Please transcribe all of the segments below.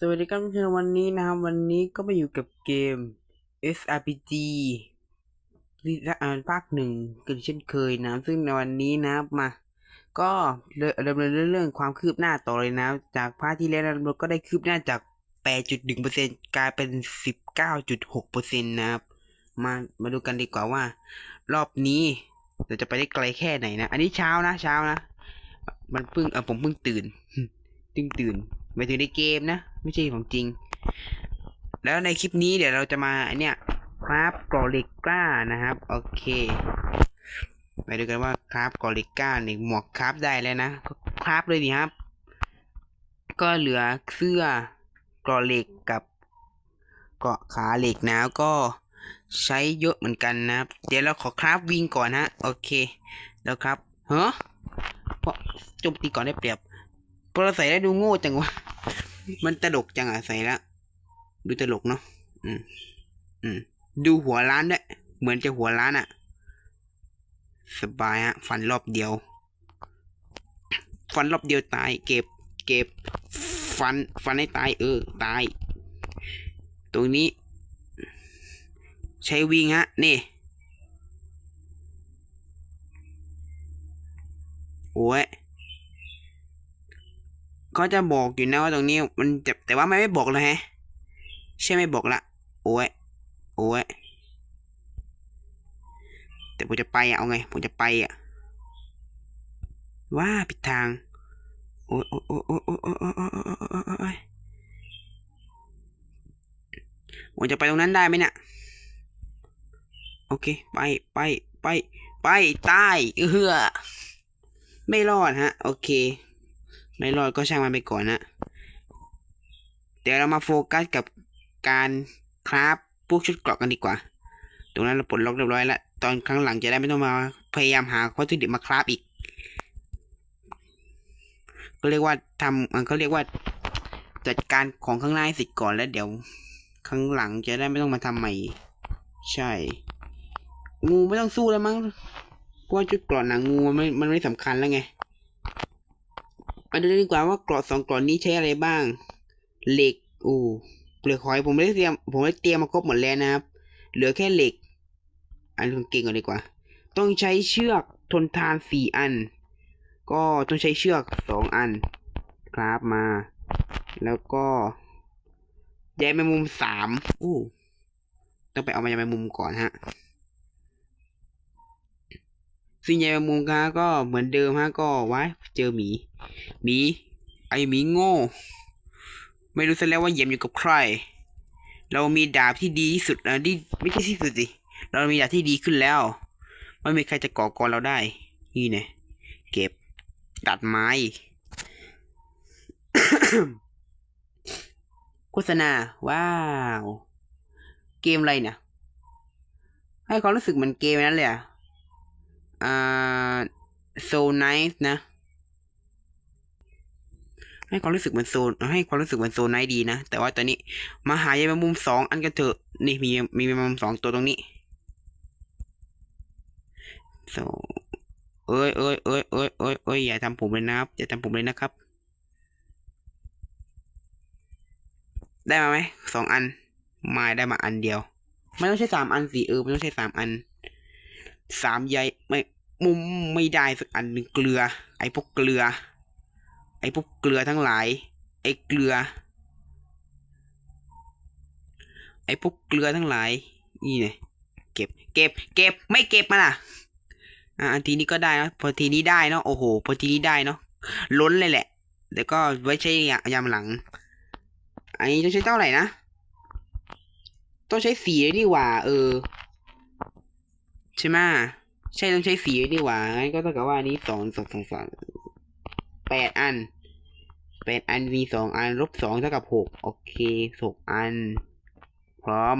สวัสดีครับทุกท่านวันนี้นะครับ วันนี้ก็มาอยู่กับเกม SRPG ที่อ่านภาคหนึ่งกันเช่นเคยนะครับซึ่งในวันนี้นะครับมา ก็ดำเนินเรื่องความคืบหน้าต่อเลยนะ จากภาคที่แล้วเราก็ได้คืบหน้าจาก 8.1%กลายเป็น 19.6%นะครับ มามาดูกันดีกว่าว่า รอบนี้เราจะไปได้ไกลแค่ไหนนะ อันนี้เช้านะเช้านะ มันเพิ่งเออผมเพิ่งตื่นตึงตื่น ไปถึงในเกมนะ ไม่ใช่ของจริง แล้วในคลิปนี้เดี๋ยวเราจะมาเนี่ยคราฟกรอเลก้านะครับ โอเคไปดูกันว่าคราฟกรอเหล็กกล้าเนี่ยหมวกคราฟได้แล้วนะก็คราฟเลยดีครับ ก็เหลือเสื้อกอเหล็กกับเกาะขาเหล็กนะก็ใช้เยอะเหมือนกันนะครับ เดี๋ยวเราขอคราฟวิ่งก่อนฮะโอเค แล้วครับเฮ้เพราะจมตีก่อนได้เปรียบ พอเราใส่แล้วดูโง่จังวะ มันตลกจังอะใส่แล้ว ดูตลกเนาะ อืม อืม ดูหัวร้านด้วย เหมือนจะหัวร้านอะสบายฮะ ฟันรอบเดียว ฟันรอบเดียวตาย เก็บ เก็บ ฟัน ฟันให้ตาย เออ ตาย ตรงนี้ ใช้วิ่งฮะ นี่โอ้ย เขาจะบอกอยู่นะว่าตรงนี้มันเจ็บแต่ว่าไม่ไม่บอกเลยฮะ ใช่ไม่บอกละ โอ้ย โอ้ย แต่ผมจะไปอะเอาไง ผมจะไปอะว่าผิดทาง โอ้ยโอ้ยโอ้ยโอ้ยโอ้ยโอ้ยโอ้ยโอ้ยผมจะไปตรงนั้นได้ไหมเนี่ย โอเค ไป ไป ไป ไปใต้เฮือ ไม่รอดฮะ โอเค ไม่รอดก็ช่างมันไปก่อนนะเดี๋ยวเรามาโฟกัสกับการคราฟพวกชุดเกราะกันดีกว่า ตรงนั้นเราปลดล็อกเรียบร้อยแล้ว ตอนครั้งหลังจะได้ไม่ต้องมาพยายามหาวัตถุดิบมาคราฟอีกก็เรียกว่าทำมันก็เรียกว่าจัดการของข้างหน้าให้เสร็จก่อนแล้วเดี๋ยวข้างหลังจะได้ไม่ต้องมาทำใหม่ ใช่ งูไม่ต้องสู้แล้วมั้งเพราะว่าชุดเกราะหนังงูมันไม่มันไม่สำคัญแล้วไง มาดูดีกว่าว่ากราะสองกราะนี้ใช้อะไรบ้าง เหล็กอู้เหลือคอยผมไม่ได้เตรียม ผมได้เตรียมมาครบหมดแล้วนะครับ เหลือแค่เหล็ก อันเก่งก่อนดีกว่า ต้องใช้เชือกทนทานสี่อัน ก็ต้องใช้เชือกสองอัน ครับมา แล้วก็ใยแมงมุมสามอู้ต้องไปเอามาใยแมงมุมก่อนฮะ ซึ่งใยแมงมุมคะก็เหมือนเดิมฮะก็ไว้เจอหมีหมีไอหมีโง่ ไม่รู้ซะแล้วว่าเหยี่ยมอยู่กับใคร เรามีดาบที่ดีที่สุดนะที่ไม่ใช่ที่สุดสิเรามีดาบที่ดีขึ้นแล้ว ไม่มีใครจะก่อกวนเราได้ นี่เนี่ยเก็บตัดไม้โฆษณา ว้าว เกมอะไรเนี่ยให้ความรู้สึกเหมือนเกมนั้นเลยอะ อ่า so nice นะ ให้ความรู้สึกเหมือนโซนให้ความรู้สึกเหมือนโซนไนท์ดีนะ แต่ว่าตอนนี้มาหายายแมงมุมสองอันกันเถอะ นี่มีมีแมงมุมสองตัวตรงนี้ so เอ้ยเอ้ยเอ้ยเอ้ยเอ้ยเอ้ยอย่าทำผมเลยนะครับ อย่าทำผมเลยนะครับ ได้มาไหมสองอันไม่ได้มาอันเดียว ไม่ต้องใช้สามอันสิเออไม่ต้องใช้สามอันสามใยไม่ มุมไม่ได้สักอันหนึ่งเกลือ ไอ้พวกเกลือ ไอ้พวกเกลือทั้งหลาย ไอ้เกลือ ไอ้พวกเกลือทั้งหลาย นี่ไงเก็บ เก็บ เก็บ ไม่เก็บมันอะ อ่าทีนี้ก็ได้นะพอทีนี้ได้เนาะ โอ้โห พอทีนี้ได้เนาะ ล้นเลยแหละเดี๋ยวก็ไว้ใช้ยามหลัง อันนี้ต้องใช้เท่าไหร่นะ ต้องใช้สีด้วยนี่ว่า เออ ใช่ไหม ใช่ต้องใช้สีนี่หว่างั้นก็เท่ากับว่าอันนี้สองสองสองสองแปดอันแปดอันมีสองอันลบสองเท่ากับหกโอเคหกอัน พร้อม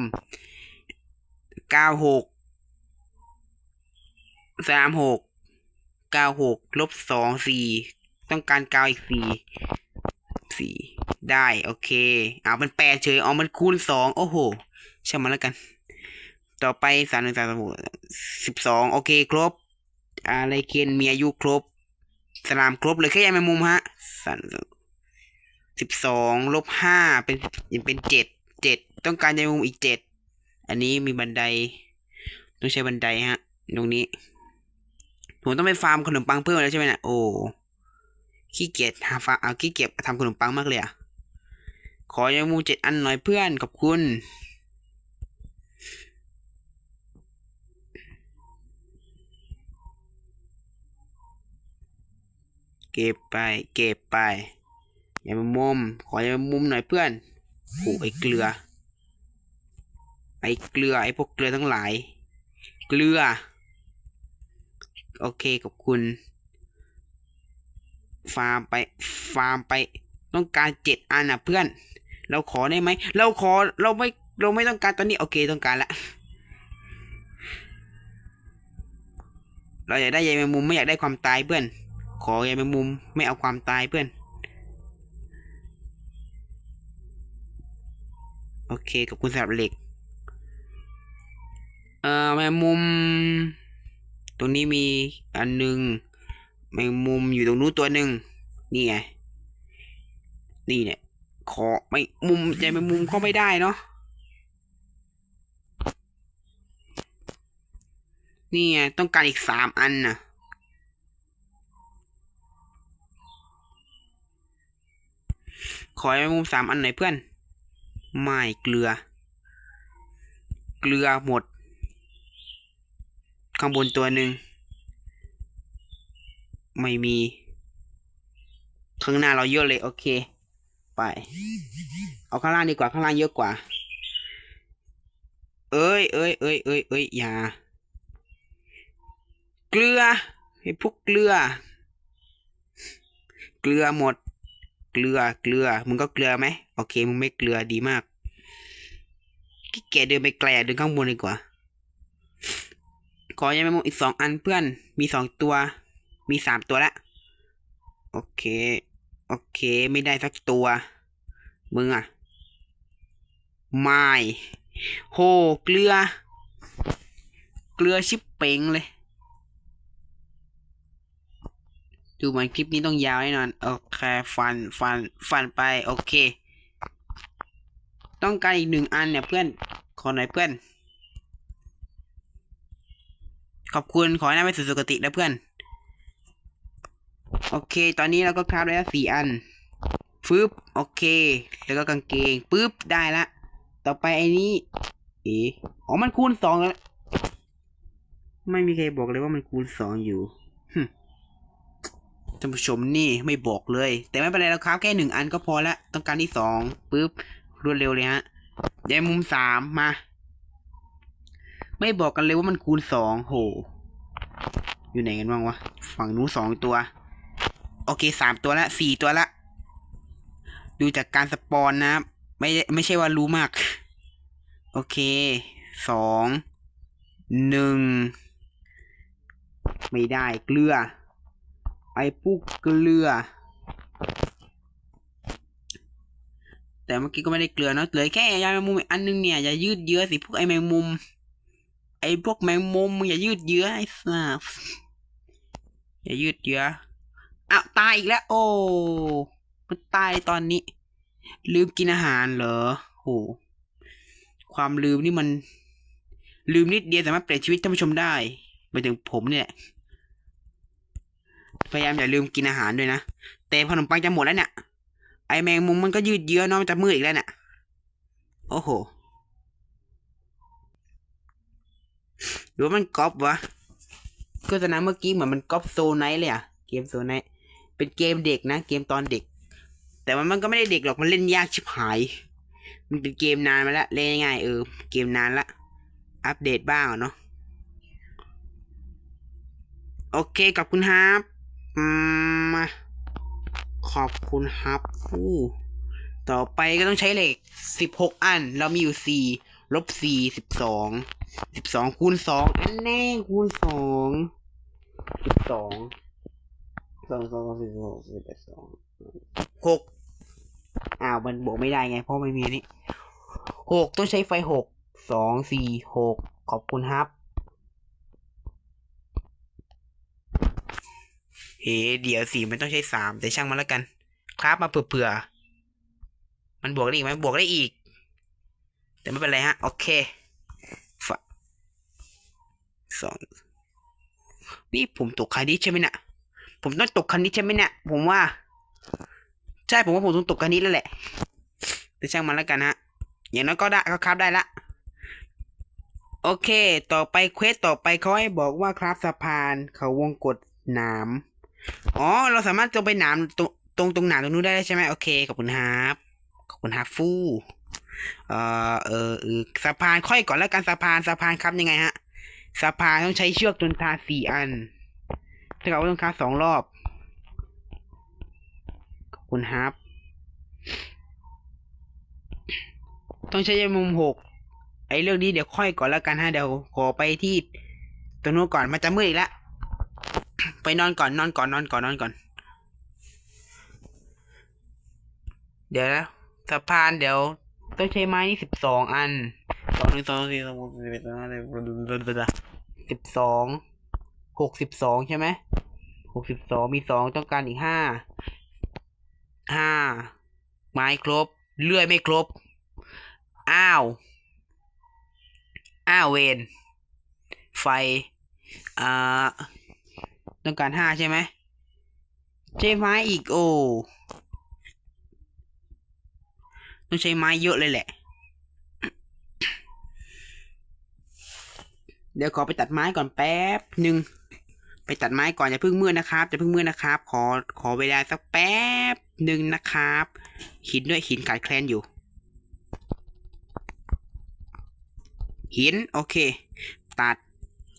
เก้าหกสามหกเก้าหกลบสองสี่ต้องการเก้าอีกสี่สี่ได้ โอเคอ้ามันแปดเฉยอ๋อมันคูณสองโอ้โหช่างมันแล้วกัน ต่อไปสามหนึ่งสามสิบสองโอเคครบอะไรเคนมีอายุครบสลามครบเลยแค่ยังแมงมุมฮะสันสิบสองลบห้าเป็นยังเป็นเจ็ดเจ็ดต้องการยแมงมุมอีกเจ็ดอันนี้มีบันได ต้องใช้บันไดฮะ ตรงนี้ผมต้องไปฟาร์มขนมปังเพิ่มแล้วใช่ไหมนี่ยโอ้ขี้เกียจหาฟาร์มเอาขี้เกียจทำขนมปังมากเลยอะขอยแมงมุมเจ็ดอันหน่อยเพื่อนขอบคุณ เก็บไป เก็บไป อย่ามามุม ขออย่ามามุมหน่อยเพื่อนโอ้ไอเกลือ ไอเกลือ ไอพวกเกลือทั้งหลาย เกลือ โอเคขอบคุณ ฟาร์มไป ฟาร์มไป ต้องการเจ็ดอันอะเพื่อน เราขอได้ไหม เราขอ เราไม่ เราไม่ต้องการตอนนี้ โอเคต้องการละเราอยากได้ใยแมงมุมไม่อยากได้ความตายเพื่อน ขอใยแมงมุม ไม่เอาความตายเพื่อน โอเคขอบคุณสำหรับเหล็ก เอ่อแมงมุม ตรงนี้มีอันหนึ่งแมงมุมอยู่ตรงนู้นตัวหนึ่งนี่ไง นี่เนี่ย ขอไม่มุมใจแมงมุมเข้าไม่ได้เนาะนี่ไงต้องการอีกสามอันน่ะ ขอให้มุมสามอันไหนอยเพื่อน ไม่เกลือ เกลือหมด ข้างบนตัวหนึ่ง ไม่มี ข้างหน้าเราเยอะเลย โอเค ไป เอาข้างล่างดีกว่าข้างล่างเยอะกว่า เอ้ยเอ้ยเอ้ยเอ้ยเอ้ยอย่า เกลือไอ้พวกเกลือ เกลือหมด เกลือเกลือ มึงก็เกลือไหมโอเค มึงไม่เกลือดีมากขี้เกียจเดินไปไกลเดินข้างบนดีกว่าขอยังไม่หมดอีกสองอันเพื่อน มีสองตัว มีสามตัวละ โอเค โอเค ไม่ได้สักตัว มึงอะไม่โห เกลือ เกลือชิบเป่งเลย ดูเหมือนคลิปนี้ต้องยาวแน่นอน โอเค ฟัน ฟัน ฟันไป โอเค ต้องการอีกหนึ่งอันเนี่ยเพื่อน ขอหน่อยเพื่อน ขอบคุณ ขอให้น่าไปสู่สุคตินะเพื่อน โอเค ตอนนี้เราก็คราฟได้แล้วสี่อัน ฟึบ โอเค แล้วก็กางเกง ปึ๊บ ได้ละ ต่อไปไอ้นี้เอ๋ออมันคูณสองแล้ว ไม่มีใครบอกเลยว่ามันคูณสองอยู่ ท่านผู้ชมนี่ไม่บอกเลย แต่ไม่เป็นไรเราครับ แค่หนึ่งอันก็พอละต้องการที่สองปึ๊บรวดเร็วเลยฮะยายมุมสามมา ไม่บอกกันเลยว่ามันคูณสองโห อยู่ไหนกันบ้างวะ ฝั่งนู้นสองตัว โอเคสามตัวละสี่ตัวละ ดูจากการสปอนนะ ไม่ไม่ใช่ว่ารู้มาก โอเคสองหนึ่งไม่ได้เกลือ ไอ้ปุ๊กเกลือ แต่เมื่อกี้ก็ไม่ได้เกลือเนอะเหลือแค่ยาแมงมุมอันนึงเนี่ยอย่ายืดเยื้อสิพวกไอแมงมุม ไอพวกแมงมุมอย่ายืดเยื้อไอ้สัสอย่ายืดเยื้ออ้าวตายอีกแล้ว โอ้มันตายตอนนี้ ลืมกินอาหารเหรอโหความลืมนี่มัน ลืมนิดเดียวสามารถเปลี่ยนชีวิตท่านผู้ชมได้หมายถึงผมเนี่ย พยายามอย่าลืมกินอาหารด้วยนะ แต่ขนมปังจะหมดแล้วเนี่ย ไอแมงมุมมันก็ยืดเยื้อเนาะมันจะมืดอีกแล้วเนี่ย โอ้โหหรือว่ามันก๊อปวะโฆษณาเมื่อกี้เหมือนมันก๊อปโซไนท์เลยอะเกมโซไนท์เป็นเกมเด็กนะ เกมตอนเด็ก แต่มันมันก็ไม่ได้เด็กหรอกมันเล่นยากชิบหาย มันเป็นเกมนานมาแล้วเล่นง่ายๆเออ เกมนานละอัปเดตบ้างเนาะโอเคขอบคุณครับ มาขอบคุณครับอู้ต่อไปก็ต้องใช้เหล็กสิบหกอัน เรามีอยู่สี่ลบสี่สิบสองสิบสองคูณสองอันแน่คูณสองสิบสองสองสองสิบหกสิบเอ็ดสองหกอ้าวมันบวกไม่ได้ไง เพราะไม่มีนนี้หกต้องใช้ไฟหกสองสี่หกขอบคุณครับ เฮ้เดี๋ยวสี่มันต้องใช้สามแต่ช่างมันแล้วกัน ครับมาเผื่อมันบวกได้อีกไหมบวกได้อีก แต่ไม่เป็นไรฮะ โอเคฝะสองนี่ผมตกคันนี้ใช่ไหมนะ่ะ ผมต้องตกคันนี้ใช่ไหมเนี่ยผมว่า ใช่ผมว่าผมต้องตกคันนี้แล้วแหละ แต่ช่างมันแล้วกันฮะอย่างนั้นก็ได้ก็ครับได้ละโอเค ต่อไปเควสต่อไปเขาให้บอกว่าครับสะพานเขาวงกดหนาม อ๋อ เราสามารถตรงไปหนามตรงตรงตรงหนามตรงนู้นได้ใช่ไหมโอเคขอบคุณครับขอบคุณครับฟู่เอ่อเออเอสะพานค่อยก่อนแล้วกันสะพานสะพานครับยังไงฮะสะพานต้องใช้เชือกจนทาสี่อันถ้าเกิดว่าต้องครับสองรอบขอบคุณครับ ต้องใช้มุมหกไอ้เรื่องนี้เดี๋ยวค่อยก่อนแล้วกันฮะเดี๋ยวขอไปที่ตรงนู้นก่อนมันจะมืดอีกแล้ว ไปนอนก่อนนอนก่อนนอนก่อนนอนก่อน เดี๋ยวนะสะพานเดี๋ยวต้องใช้ไม้นี่สิบสองอันสองหนึ่งสองสี่สองหกสิบเอ็ดสองห้าสิบสองหกสิบสองใช่ไหมหกสิบสองมีสองต้องการอีกห้าห้าไม้ครบ เลื่อยไม่ครบ อ้าว อ้าวเวนไฟ อ่า ต้องการห้าใช่ไหมใช้ไม้อีกโอ้ต้องใช้ไม้เยอะเลยแหละ เดี๋ยวขอไปตัดไม้ก่อนแป๊บหนึ่งไปตัดไม้ก่อนอย่าเพิ่งเมืดนะครับอย่าเพิ่งเมืดนะครับ ขอขอเวลาสักแป๊บหนึ่งนะครับ หินด้วยหินขาดแคลนอยู่ หินโอเค ตัด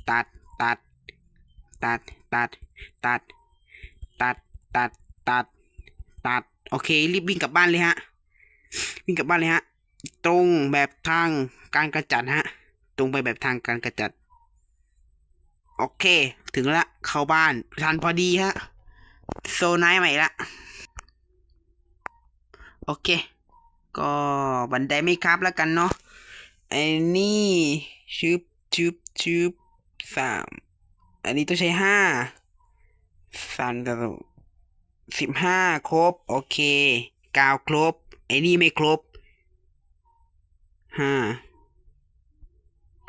ตัดตัด ตัด ตัด ตัด ตัด ตัด ตัด ตัด โอเค รีบวิ่งกลับบ้านเลยฮะ วิ่งกลับบ้านเลยฮะ ตรงแบบทางการกระจัดฮะ ตรงไปแบบทางการกระจัด โอเค ถึงละเข้าบ้าน ทันพอดีฮะ โซนไนใหม่ละ โอเค ก็บันไดไม่ครับแล้วกันเนาะไอ้นี่ชึบชึบชึบสาม อันนี้ต้องใช้ห้าสามกับสิบห้าครบ โอเคเก้าครบ ไอ้นี่ไม่ครบห้า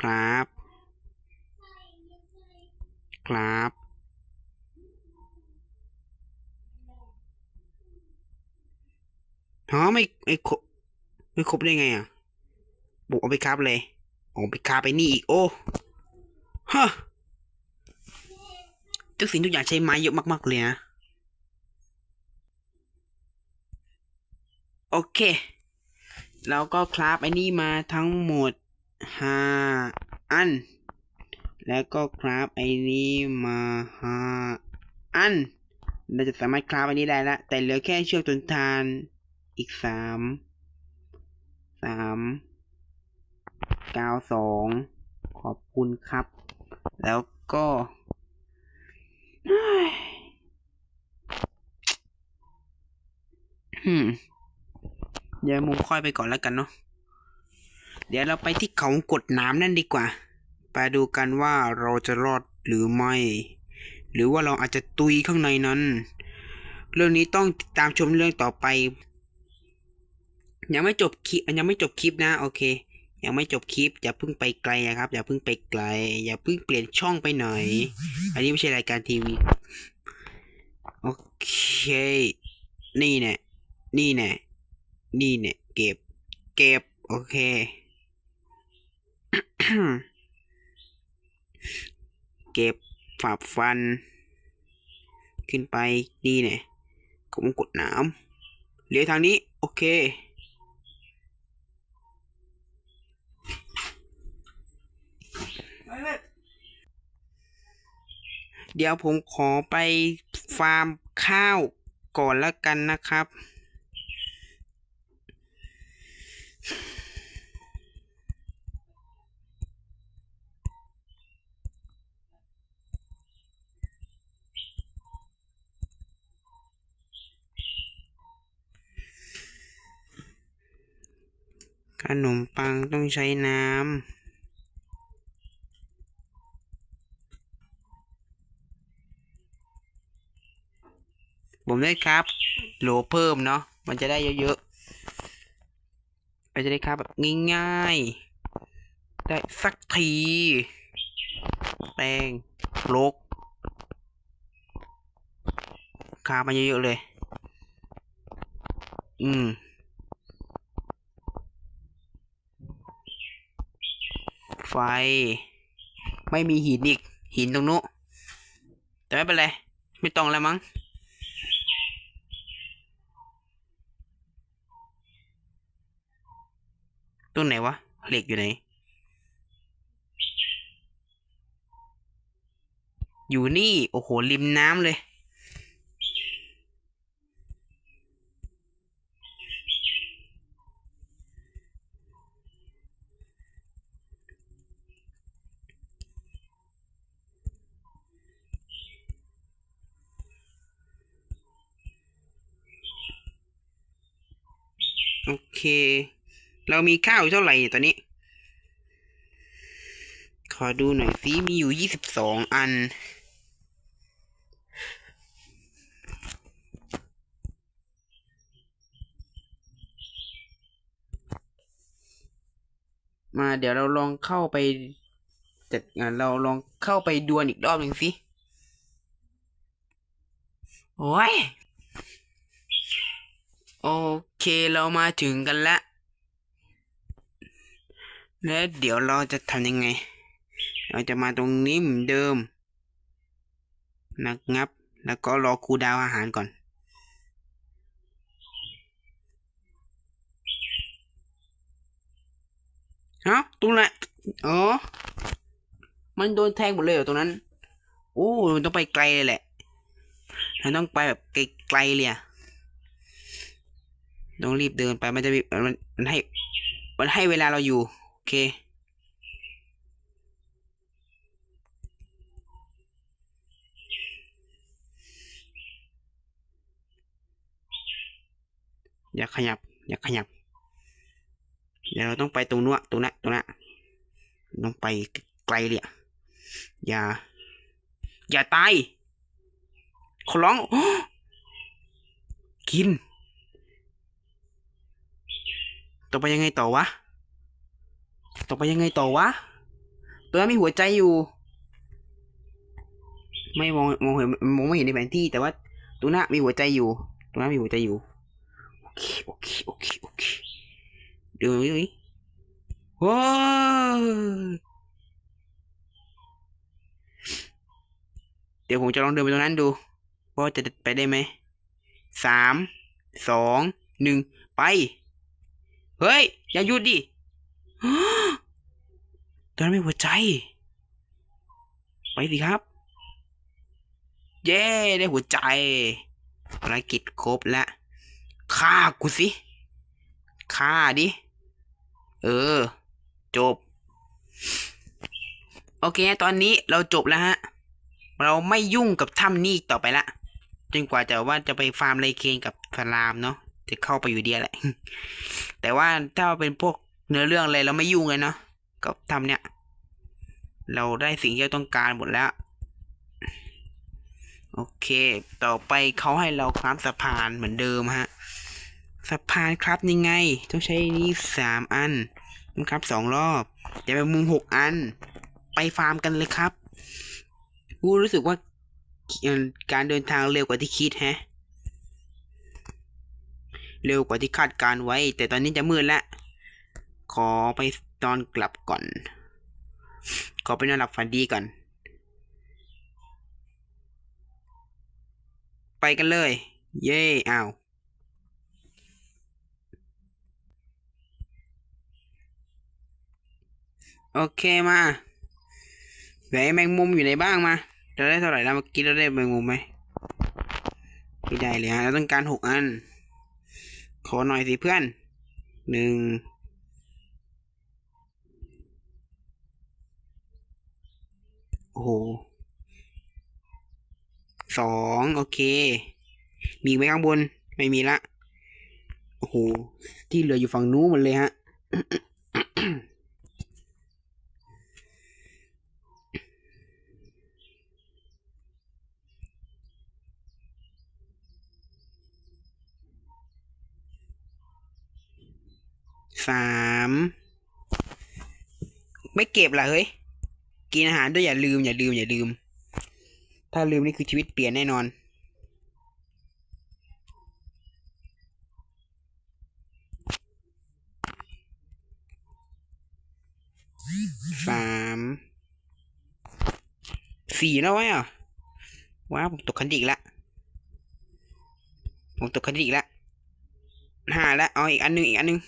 ครับ ครับอ๋อไม่ไม่ครบไม่ครบได้ไงอะ บุกเอาไปครับเลยเอาไปคาไปนี่อีก โอ้ฮะ ทุกสิ่งทุกอย่างใช้ไม้เยอะมากๆเลยนะ โอเค แล้วก็คราฟไอ้นี่มาทั้งหมดห้าอัน แล้วก็คราฟไอ้นี่มาห้าอัน เราจะสามารถคราฟอันนี้ได้ละ แต่เหลือแค่เชือกทนทานอีกสามสามก้าสองขอบคุณครับ แล้วก็ เดี๋ยวมุมค่อยไปก่อนแล้วกันเนาะ เดี๋ยวเราไปที่เขากดน้ำนั่นดีกว่า ไปดูกันว่าเราจะรอดหรือไม่ หรือว่าเราอาจจะตุยข้างในนั้น เรื่องนี้ต้องติดตามชมเรื่องต่อไป ยังไม่จบคลิปยังไม่จบคลิปนะ โอเค ยังไม่จบคลิปอย่าเพิ่งไปไกลนะครับ อย่าเพิ่งไปไกล อย่าเพิ่งเปลี่ยนช่องไปหน่อย อันนี้ไม่ใช่รายการทีวีครับโอเค นี่แน่นี่แน่นี่แน่เก็บ เก็บ โอเค เก็บฝับฟัน ขึ้นไป นี่แน่ผมกดน้ำเลี้ยวทางนี้ โอเค เดี๋ยวผมขอไปฟาร์มข้าวก่อนแล้วกันนะครับ ขนมปังต้องใช้น้ำ ผมได้ครับ โหลเพิ่มเนาะมันจะได้เยอะเราจะได้ฆ่าแบบง่ายๆ ได้สักทีแป้งลกฆ่ามาเยอะๆเลย อืมไฟ ไม่มีหินอีก หินตรงนู้นแต่ไม่เป็นไร ไม่ต้องแล้วมั้ง ตรงไหนวะ เหล็กอยู่ไหน อยู่นี่ โอ้โห ริมน้ำเลยโอเค เรามีข้าวเท่าไหร่เนี่ยตอนนี้ ขอดูหน่อยสิมีอยู่ยี่สิบสองอัน มาเดี๋ยวเราลองเข้าไปจัดงานเราลองเข้าไปดวลอีกรอบหนึ่งสิ โอ้ย โอเคเรามาถึงกันแล้ว แล้วเดี๋ยวเราจะทำยังไง เราจะมาตรงนี้เหมือนเดิมนักงับ แล้วก็รอครูดาวอาหารก่อนฮะตรงไหนอ๋อ มันโดนแทงหมดเลยเหรอตรงนั้น โอ้มันต้องไปไกลเลยแหละเราต้องไปแบบไกลๆเลยอะต้องรีบเดินไปมันจะมันให้ มันให้เวลาเราอยู่ เค อย่าขยับ อย่าขยับ เดี๋ยวเราต้องไปตรงนู้นตรงนั้นตรงนั้นต้องไปไกลเลยอะอย่า อย่าตายขอร้อง กิน ต่อไปยังไงต่อวะ ต่อไปยังไงต่อวะ ตัวนั้นมีหัวใจอยู่ ไม่มองมองเห็นมองไม่เห็นในแผนที่ แต่ว่าตัวนั้นมีหัวใจอยู่ ตัวนั้นมีหัวใจอยู่ โอเค โอเค โอเค โอเคเดี๋ยวนี้ว้าเดี๋ยวผมจะลองเดินไปตรงนั้นดู ว่าจะไปได้ไหม สาม สอง หนึ่ง ไป เฮ้ย อย่าหยุดดิ ตอนนั้นไม่หัวใจ ไปสิครับ เย้ได้หัวใจภารกิจครบแล้วฆ่ากูสิฆ่าดิ เออ จบ โอเค ตอนนี้เราจบแล้วฮะ เราไม่ยุ่งกับถ้ำนี้ต่อไปละจนกว่าจะว่าจะไปฟาร์มไลเคนกับสลามเนาะจะเข้าไปอยู่เดียแหละ แต่ว่าถ้าเป็นพวกเนื้อเรื่องอะไรเราไม่ยุ่งเลยเนาะ กับถ้ำเนี้ยเราได้สิ่งที่เราต้องการหมดแล้ว โอเค ต่อไปเขาให้เราคลามสะพานเหมือนเดิมฮะ สะพานครับยังไง ต้องใช้นี่สามอันต้องครับสองรอบอย่าไปมุมหกอัน ไปฟาร์มกันเลยครับกูรู้สึกว่าการเดินทางเร็วกว่าที่คิดฮะ เร็วกว่าที่คาดการไว้ แต่ตอนนี้จะมืดแล้ว ขอไปตอนกลับก่อน ขอไปนอนหลับฝันดีก่อน ไปกันเลย เย่อ้าวโอเคมาไหนแมงมุมอยู่ไหนบ้างมา เราได้เท่าไหร่แล้วเมื่อกี้เราได้แมงมุมไหมไม่ได้เลยฮะเราต้องการหกอัน ขอหน่อยสิเพื่อนหนึ่ง โอ้โหสองโอเค มีไหมข้างบน ไม่มีละ โอ้โห ที่เหลืออยู่ฝั่งนู้นหมดเลยฮะ สาม ไม่เก็บล่ะเฮ้ย กินอาหารด้วยอย่าลืมอย่าลืมอย่าลืม ถ้าลืมนี่คือชีวิตเปลี่ยนแน่นอน สามสี่แล้วไว้อะว้าผมตกคันดิกละ ผมตกคันดิกละห้าละเอาอีกอันหนึงอีกอันหนึง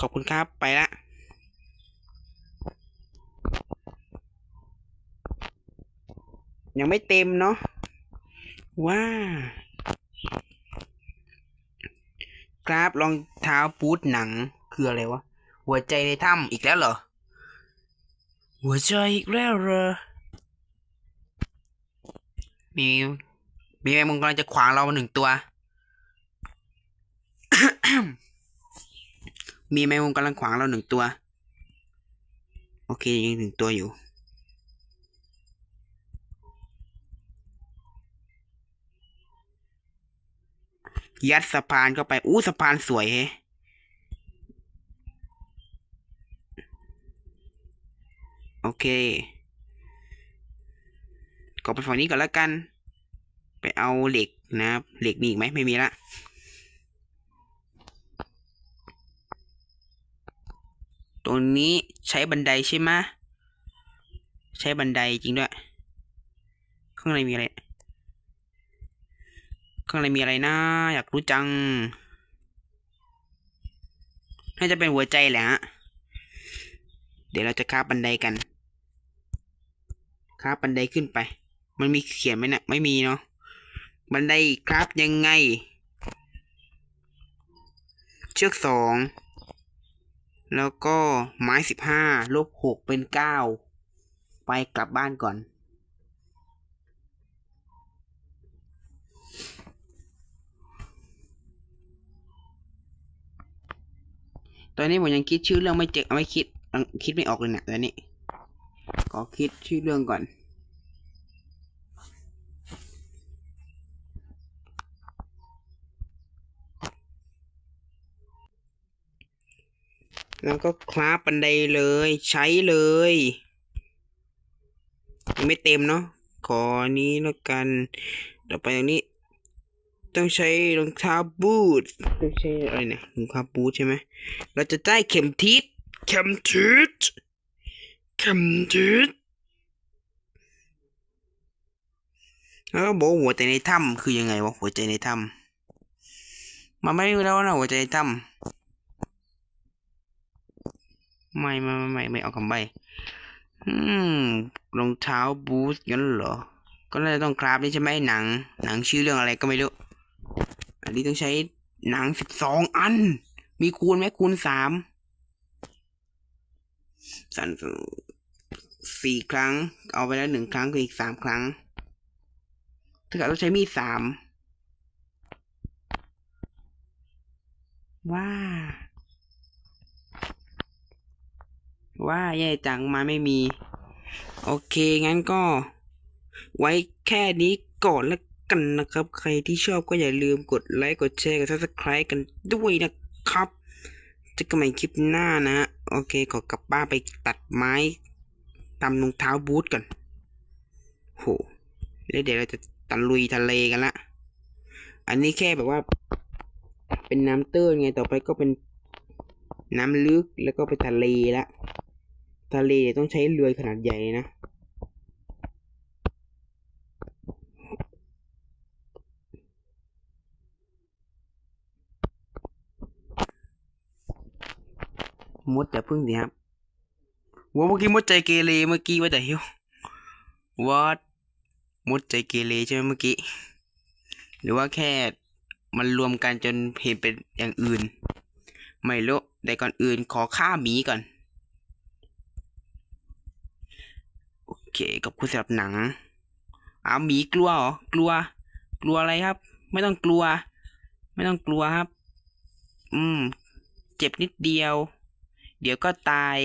ขอบคุณครับไปละ ยังไม่เต็มเนาะว้าครับรองเท้าบูทหนังคืออะไรวะ หัวใจในถ้ำอีกแล้วเหรอ หัวใจอีกแล้วเหรอ มีมีแมงมุมกำลังจะขวางเราหนึ่งตัว มีแมงมุมกำลังขวางเราหนึ่งตัว โอเคยังหนึ่งตัวอยู่ ยัดสะพานเข้าไป อู้สะพานสวยเโอเคก็ไปฝั่งนี้ก่อนแล้วกัน ไปเอาเหล็กนะครับ เหล็กมีอีกไหมไม่มีละตรงนี้ใช้บันไดใช่ไหมใช้บันไดจริงด้วย ข้างในมีอะไร ข้างในมีอะไรนะ อยากรู้จัง น่าจะเป็นหัวใจแหละฮะ เดี๋ยวเราจะคาบันไดกันคาบันไดขึ้นไป มันมีเขียนไหมเนะี่ยไม่มีเนาะ บันไดคราบยังไง เชือกสอง แล้วก็ไม้สิบห้าลบหกเป็นเก้า ไปกลับบ้านก่อน ตอนนี้ผมยังคิดชื่อเรื่องไม่เจอไม่คิดคิดไม่ออกเลยเนี่ยตอนนี้ขอคิดชื่อเรื่องก่อน แล้วก็คลาบบันไดเลยใช้เลยยังไม่เต็มเนาะขออันนี้แล้วกัน ต่อไปตรงนี้ ต้องใช้รองเท้าบูทต้องใช้อะไรเนี่ยรองเท้าบูทใช่ไหมเราจะได้เข็มทิศเข็มทิศเข็มทิศแล้วก็บอกว่าหัวใจในถ้ำคือยังไงวะหัวใจในถ้ำมันไม่รู้แล้วนะหัวใจในถ้ำไม่ไม่ไม่ไม่ไม่เอาคำใบอืมรองเท้าบูทงั้นเหรอก็น่าจะต้องคราฟนี่ใช่ไหมหนัง หนังชื่อเรื่องอะไรก็ไม่รู้ อันนี้ต้องใช้หนังสิบสองอัน มีคูณไหมคูณสามสั่นสี่ครั้ง เอาไปแล้วหนึ่งครั้งคืออีกสามครั้งถ้าเกิดเราใช้มีดสามว้าว่าแย่จังมาไม่มี โอเค งั้นก็ ไว้แค่นี้ก่อนแล้ว กันนะครับ ใครที่ชอบก็อย่าลืมกดไลค์กดแชร์กด subscribe กันด้วยนะครับจะกันใหม่คลิปหน้านะ โอเคขอกลับบ้านไปตัดไม้ตามรองเท้าบูทก่อนโหแล้วเดี๋ยวเราจะตะลุยทะเลกันละ อันนี้แค่แบบว่า เป็นน้ำตื้นไงต่อไปก็เป็นน้ำลึกแล้วก็ไปทะเลละ ทะเลต้องใช้เรือขนาดใหญ่นะ มดแต่พึ่งสิครับว่าเมื่อกี้มดใจเกเรเมื่อกี้ว่าแต่เฮียววัดมดใจเกเรใช่ไหมเมื่อกี้ หรือว่าแค่มันรวมกันจนเห็นเป็นอย่างอื่น ไม่รู้แต่ก่อนอื่นขอฆ่าหมีก่อน โอเคขอบคุณสำหรับหนังอ้าวหมีกลัวเหรอกลัว กลัวอะไรครับ ไม่ต้องกลัว ไม่ต้องกลัวครับ อืม เจ็บนิดเดียว เดี๋ยวก็ตาย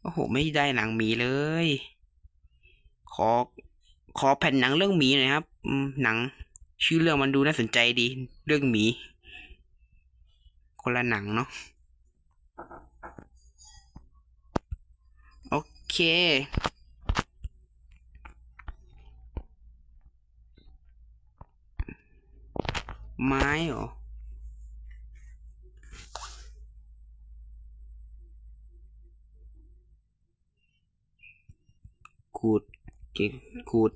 โอ้โห ไม่ได้หนังหมีเลย ขอ ขอแผ่นหนังเรื่องหมีหน่อยครับหนัง ชื่อเรื่องมันดูน่าสนใจดี เรื่องหมี คนละหนังเนาะ โอเค ไม้เหรอขูด เก่งขูด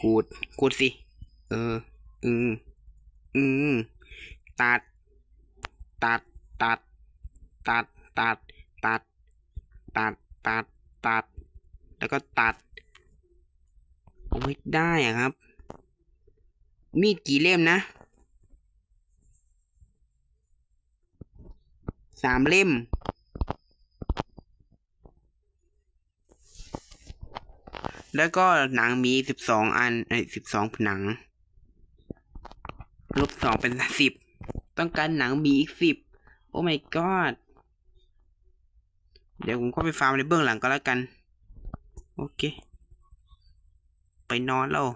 ขูดขูดสิ เออ อืม อืม ตัด ตัด ตัด ตัด ตัด ตัด ตัด ตัด ตัด แล้วก็ตัดโอ้ได้อะครับ มีดกี่เล่มนะ สามเล่ม แล้วก็หนังมีสิบสองอันไอ้สิบสองหนัง ลบสองเป็นสิบ ต้องการหนังมีอีกสิบ โอ้ my god เดี๋ยวผมก็ไปฟาร์มในเบื้องหลังก็แล้วกัน โอเค ไปนอนแล้ว